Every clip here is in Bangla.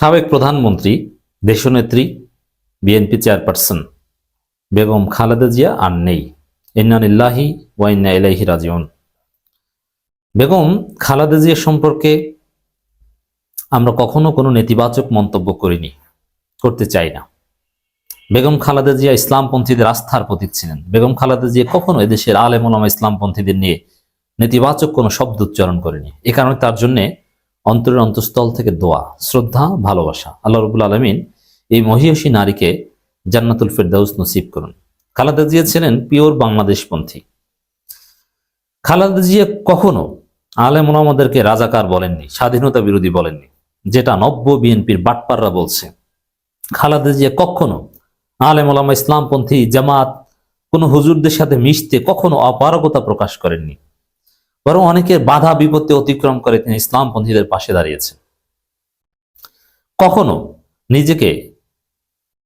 সাবেক প্রধানমন্ত্রী, দেশনেত্রী, বিএনপি চেয়ারপারসন বেগম খালেদা জিয়া আর নেই। ইন্নানিল্লাহি ওয়াইন্না ইলাইহি রাজিউন। বেগম খালেদা জিয়া সম্পর্কে আমরা কখনো কোনো নেতিবাচক মন্তব্য করিনি, করতে চাই না। বেগম খালেদা জিয়া ইসলামপন্থীদের আস্থার প্রতীক ছিলেন। বেগম খালেদা জিয়া কখনো এদেশের আলেম ওলামা ইসলামপন্থীদের নিয়ে নেতিবাচক কোনো শব্দ উচ্চারণ করেনি। এ কারণে তার জন্যে অন্তরের অন্তঃস্থল থেকে দোয়া, শ্রদ্ধা, ভালোবাসা। আল্লাহ রবুল আলমিন এই মহিয়সী নারীকে জান্নাতুল ফেরদাউস নসিব করুন। খালেদা জিয়া ছিলেন পিওর বাংলাদেশপন্থী। খালেদা জিয়া কখনো আলেম ওলামাদেরকে রাজাকার বলেননি, স্বাধীনতা বিরোধী বলেননি, যেটা নব্য বিএনপির বাটপাররা বলছে। খালেদা জিয়া কখনো আলেম ওলামা ইসলামপন্থী জামাত কোনো হুজুরদের সাথে মিশতে কখনো অপারগতা প্রকাশ করেননি। বরং অনেকের বাধা বিপত্তি অতিক্রম করে তিনি ইসলামপন্থীদের পাশে দাঁড়িয়েছেন। কখনো নিজেকে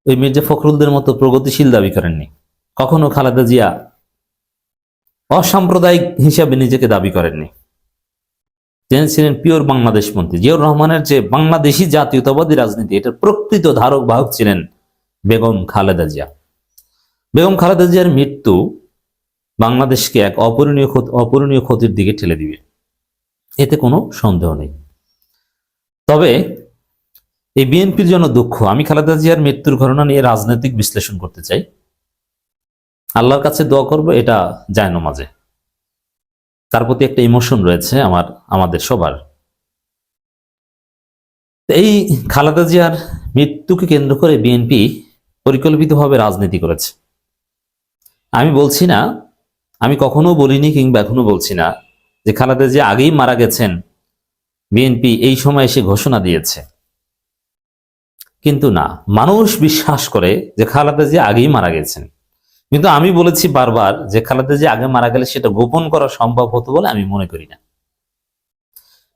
ওই মির্জা ফখরুলদের মতো প্রগতিশীল দাবি করেননি। কখনো খালেদা জিয়া অসাম্প্রদায়িক হিসাবে নিজেকে দাবি করেননি। তিনি ছিলেন পিওর বাংলাদেশ মন্ত্রী, জিয়াউর রহমানের যে বাংলাদেশি জাতীয়তাবাদী রাজনীতি, এটার প্রকৃত ধারক বাহক ছিলেন বেগম খালেদা জিয়া। বেগম খালেদা জিয়ার মৃত্যু বাংলাদেশকে এক অপূরণীয় ক্ষত- অপূরণীয় ক্ষতির দিকে ঠেলে দিবে। এতে কোনো সন্দেহ নেই। তবে এই বিএনপির জন্য দুঃখ। আমি খালেদা জিয়ার মৃত্যুর ঘটনা নিয়ে রাজনৈতিক বিশ্লেষণ করতে চাই। আল্লাহর কাছে দোয়া করব, এটা যায় না মাঝে তার প্রতি একটা ইমোশন রয়েছে আমার, আমাদের সবার। এই খালেদা জিয়ার মৃত্যুকে কেন্দ্র করে বিএনপি পরিকল্পিতভাবে রাজনীতি করেছে। আমি বলছি না আমি কখনো বলিনি কিংবা এখনও বলছি না যে খালেদা জিয়া আগেই মারা গেছেন। বিএনপি এই সময় এসে ঘোষণা দিয়েছে। কিন্তু না, মানুষ বিশ্বাস করে যে খালেদা জিয়া আগেই মারা গেছেন। কিন্তু আমি বলেছি বারবার যে খালেদা জিয়া আগে মারা গেলে সেটা গোপন করা সম্ভব হতো বলে আমি মনে করি না।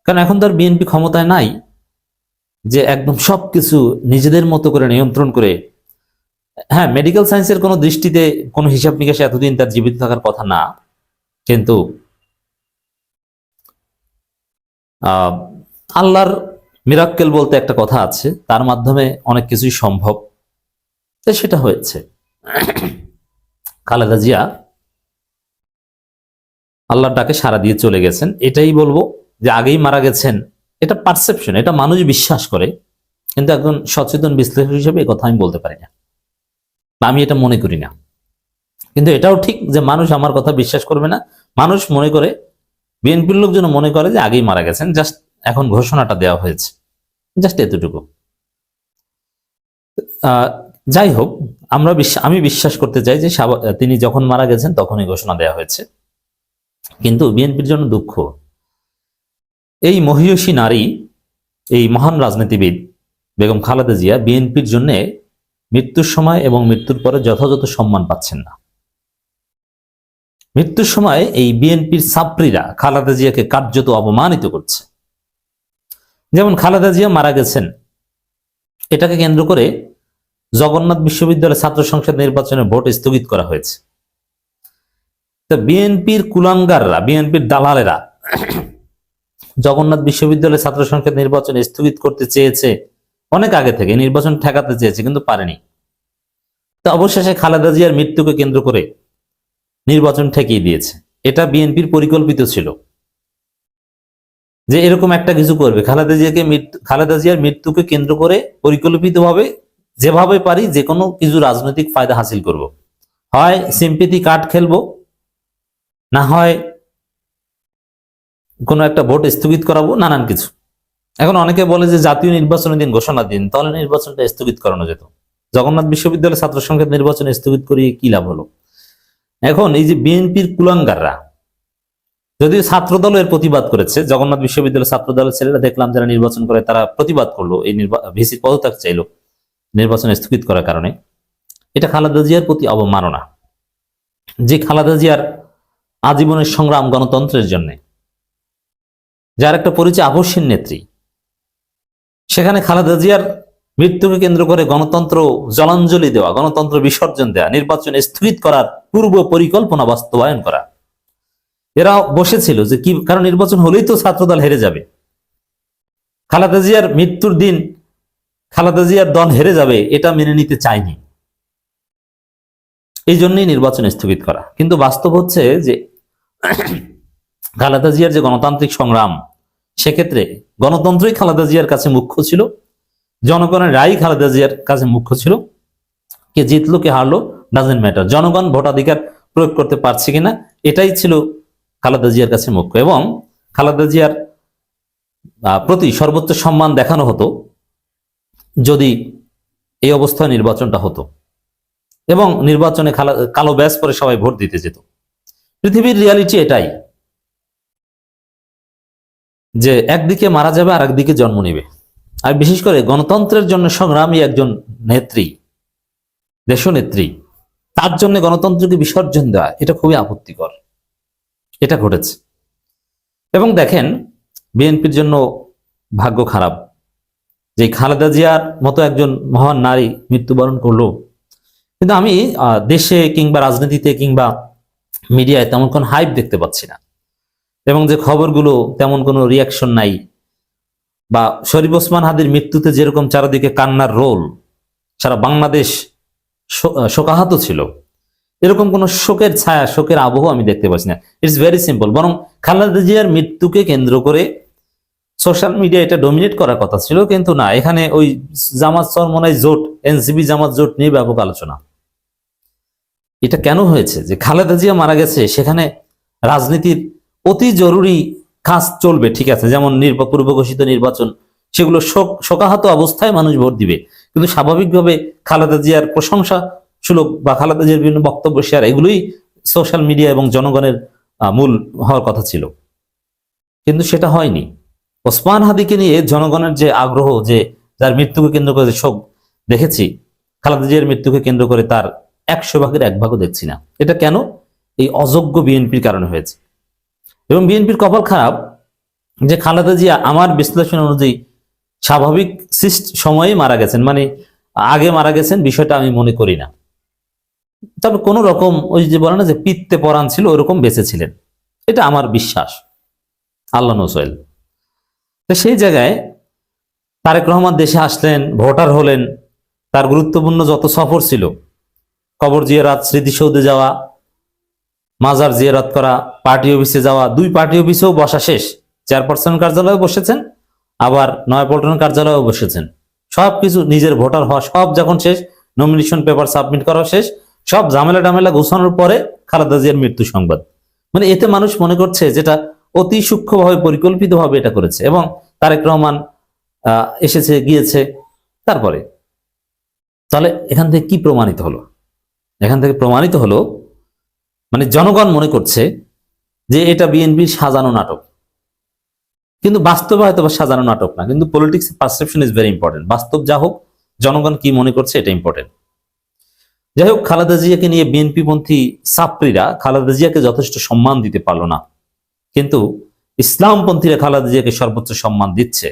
কারণ এখন তো আর বিএনপি ক্ষমতায় নাই যে একদম সবকিছু নিজেদের মতো করে নিয়ন্ত্রণ করে হ্যাঁ মেডিকেল সায়েন্সের কোনো দৃষ্টিতে কোনো হিসাব নিকাশে এতদিন তার জীবিত থাকার কথা না। কিন্তু আল্লাহর মিরাক্কেল বলতে একটা কথা আছে, তার মাধ্যমে অনেক কিছুই সম্ভব। সেটা হয়েছে। খালেদা জিয়া আল্লাহর ডাকে সারা দিয়ে চলে গেছেন। এটাই বলব যে আগেই মারা গেছেন, এটা পারসেপশন এটা মানুষ বিশ্বাস করে। কিন্তু একজন সচেতন বিশ্লেষক হিসেবে কথা আমি বলতে পারি না। আমি এটা মনে করি না। কিন্তু এটাও ঠিক যে মানুষ আমার কথা বিশ্বাস করবে না। মানুষ মনে করে, বিএনপির লোকজন মনে করে যে আগেই মারা গেছেন, জাস্ট এখন ঘোষণাটা দেওয়া হয়েছে। জাস্ট এতটুকু। যাই হোক, আমরা আমি বিশ্বাস করতে চাই যে তিনি যখন মারা গেছেন তখনই ঘোষণা দেওয়া হয়েছে। কিন্তু বিএনপির জন্য দুঃখ। এই মহিয়সী নারী, এই মহান রাজনীতিবিদ বেগম খালেদা জিয়া বিএনপির জন্য মৃত্যুর সময় এবং মৃত্যুর পরে যথাযথ সম্মান পাচ্ছেন না। মৃত্যুর সময় এই বিএনপির ছাত্রীরা খালেদা জিয়াকে কার্যত অপমানিত করছে। যেমন খালেদা জিয়া মারা গেছেন। এটাকে কেন্দ্র করে জগন্নাথ বিশ্ববিদ্যালয় ছাত্র সংসদ নির্বাচনে ভোট স্থগিত করা হয়েছে। তো বিএনপির কুলাঙ্গাররা, বিএনপির দালালেরা, জগন্নাথ বিশ্ববিদ্যালয় ছাত্র সংসদ নির্বাচন স্থগিত করতে চেয়েছে অনেক আগে থেকে নির্বাচন ঠেকাতে চেয়েছে, কিন্তু পারেনি। তো অবশেষে খালেদা জিয়ার মৃত্যুকে কেন্দ্র করে নির্বাচন ঠেকিয়ে দিয়েছে। এটা বিএনপির পরিকল্পিত ছিল। যে এরকম একটা কিছু করবে, খালেদা জিয়াকে খালেদা জিয়ার মৃত্যুকে কেন্দ্র করে পরিকল্পিতভাবে যেভাবে পারি যে কোনো কিছু রাজনৈতিক ফায়দা হাসিল করব। হয় সিম্পিতি কার্ড খেলব, না হয় কোনো একটা ভোট স্থগিত করাবো, নানান কিছু। এখন অনেকে বলে যে জাতীয় নির্বাচনের দিন ঘোষণা দিন, তাহলে নির্বাচনটা স্থগিত করানো যেত। জগন্নাথ বিশ্ববিদ্যালয় ছাত্র সংসদ নির্বাচন স্থগিত করিয়ে কি লাভ হলো? এখন এই যে বিএনপির কুলাঙ্গাররা, যদিও ছাত্র দল এর প্রতিবাদ করেছে, জগন্নাথ বিশ্ববিদ্যালয় ছাত্র দলের ছেলেরা দেখলাম যারা নির্বাচন করে তারা প্রতিবাদ করল, এই ভিসির পদত্যাগ চাইলো নির্বাচন স্থগিত করার কারণে। এটা খালেদা জিয়ার প্রতি অবমাননা। যে খালেদা জিয়ার আজীবনের সংগ্রাম গণতন্ত্রের জন্য, যার একটা পরিচয় আবশ্যিক নেত্রী সেখানে খালেদা জিয়ার মৃত্যুকে কেন্দ্র করে গণতন্ত্র জলাঞ্জলি দেওয়া, গণতন্ত্র বিসর্জন দেওয়া, নির্বাচন স্থগিত করার পূর্ব পরিকল্পনা বাস্তবায়ন করা। এরা বসেছিল যে কি, কারণ নির্বাচন হলেই তো ছাত্রদল হেরে যাবে। খালেদা জিয়ার মৃত্যুর দিন খালেদা জিয়ার দল হেরে যাবে, এটা মেনে নিতে চায়নি। এই জন্যই নির্বাচন স্থগিত করা। কিন্তু বাস্তব হচ্ছে যে খালেদা জিয়ার যে গণতান্ত্রিক সংগ্রাম, সেক্ষেত্রে গণতন্ত্রই খালেদা জিয়ার কাছে মুখ্য ছিল, জনগণের রায় খালেদা জিয়ার কাছে মুখ্য ছিল। কে জিতলো, কে হারলো ডাজেন্ট ম্যাটার জনগণ ভোটাধিকার প্রয়োগ করতে পারছে কিনা, এটাই ছিল খালেদা জিয়ার কাছে মুখ্য। এবং খালেদা জিয়ার প্রতি সর্বোচ্চ সম্মান দেখানো হতো যদি এই অবস্থায় নির্বাচনটা হতো। এবং নির্বাচনে কালো ব্যাস পরে সবাই ভোট দিতে যেত। পৃথিবীর রিয়ালিটি এটাই। যে একদিকে মারা যাবে আর একদিকে জন্ম নেবে। আর বিশেষ করে গণতন্ত্রের জন্য সংগ্রামী একজন নেত্রী, দেশনেত্রী, তার জন্য গণতন্ত্রকে বিসর্জন দেওয়া, এটা খুবই আপত্তিকর। এটা ঘটেছে। এবং দেখেন, বিএনপির জন্য ভাগ্য খারাপ। যে খালেদা জিয়ার মতো একজন মহান নারী মৃত্যুবরণ করল। কিন্তু আমি দেশে কিংবা রাজনীতিতে কিংবা মিডিয়ায় তেমন কোনো হাইপ দেখতে পাচ্ছি না। এবং যে খবরগুলো তেমন কোনো রিয়াকশন নাই। বা শরীফ ওসমান হাদির মৃত্যুতে যেরকম চারিদিকে কান্নার রোল, সারা বাংলাদেশ শোকাহত ছিল। এরকম কোনো শোকের ছায়া, শোকের আবহ আমি দেখতে পাচ্ছি না। ইটস ভেরি সিম্পল বরং খালেদা জিয়ার মৃত্যুকে কেন্দ্র করে সোশ্যাল মিডিয়া এটা ডমিনেট করার কথা ছিল, কিন্তু না, এখানে ওই জামাত সরমনাই জোট এনসিবি জামাত জোট নিয়ে ব্যাপক আলোচনা। এটা কেন হয়েছে? যে খালেদা জিয়া মারা গেছে, সেখানে রাজনীতির অতি জরুরি কাজ চলবে, ঠিক আছে? যেমন পূর্ব ঘোষিত নির্বাচন, সেগুলো শোক, শোকাহত অবস্থায় মানুষ ভোট দিবে। কিন্তু স্বাভাবিকভাবে খালেদা জিয়ার প্রশংসা সুলভ বা খালেদা জিয়ার বিভিন্ন বক্তব্য শেয়ার, এগুলোই সোশ্যাল মিডিয়া এবং জনগণের মূল হওয়ার কথা ছিল। কিন্তু সেটা হয়নি। ওসমান হাদিকে নিয়ে জনগণের যে আগ্রহ, যে যার মৃত্যুকে কেন্দ্র করে শোক দেখেছি, খালেদা জিয়ার মৃত্যুকে কেন্দ্র করে তার একশো ভাগের এক ভাগও দেখছি না। এটা কেন? এই অযোগ্য বিএনপির কারণে হয়েছে। এবং বিএনপির কপাল খারাপ যে খালেদা জিয়া আমার বিশ্লেষণ অনুযায়ী স্বাভাবিক সময়ে মারা গেছেন মানে আগে মারা গেছেন বিষয়টা আমি মনে করি না। তবে কোন রকম ওই যে বলে না যে পিত্তে পরাণ ছিল, ওরকম বেঁচে ছিলেন। এটা আমার বিশ্বাস। আল্লাহ নসয়েল তো সেই জায়গায় তারেক রহমান দেশে আসলেন, ভোটার হলেন, তার গুরুত্বপূর্ণ যত সফর ছিল, কবর জিয়ারাত, স্মৃতিসৌধে যাওয়া মাজার জিয়ারত করা পার্টি অফিসে যাওয়া, দুই পার্টি অফিসেও বসা শেষ। চেয়ারপারসন কার্যালয়ে বসেছেন, আবার নয়াপল্টন কার্যালয়েও বসেছেন। সব কিছু নিজের ভোটার হওয়া সব যখন শেষ নমিনেশন পেপার সাবমিট করা শেষ, সব ঝামেলা টামেলা গোছানোর পরে খালেদা জিয়ার মৃত্যু সংবাদ। মানে এতে মানুষ মনে করছে যেটা অতি সূক্ষ্মভাবে পরিকল্পিতভাবে এটা করেছে এবং তারেক রহমান এসেছে, গিয়েছে, তারপরে। তাহলে এখান থেকে কি প্রমাণিত হলো? এখান থেকে প্রমাণিত হলো মানে জনগণ মনে করছে যে এটা বিএনপির সাজানো নাটক। কিন্তু বাস্তবে হয়তো সাজানো নাটক না, কিন্তু politics perception is very important বাস্তব যা হোক, জনগণ কি মনে করছে এটা ইম্পর্টেন্ট যাই হোক, খালেদা জিয়াকে নিয়ে বিএনপি পন্থী ছাত্রীরা খালেদা জিয়াকে যথেষ্ট সম্মান দিতে পারল না। কিন্তু ইসলামপন্থীরা খালেদা জিয়াকে সর্বোচ্চ সম্মান দিচ্ছে।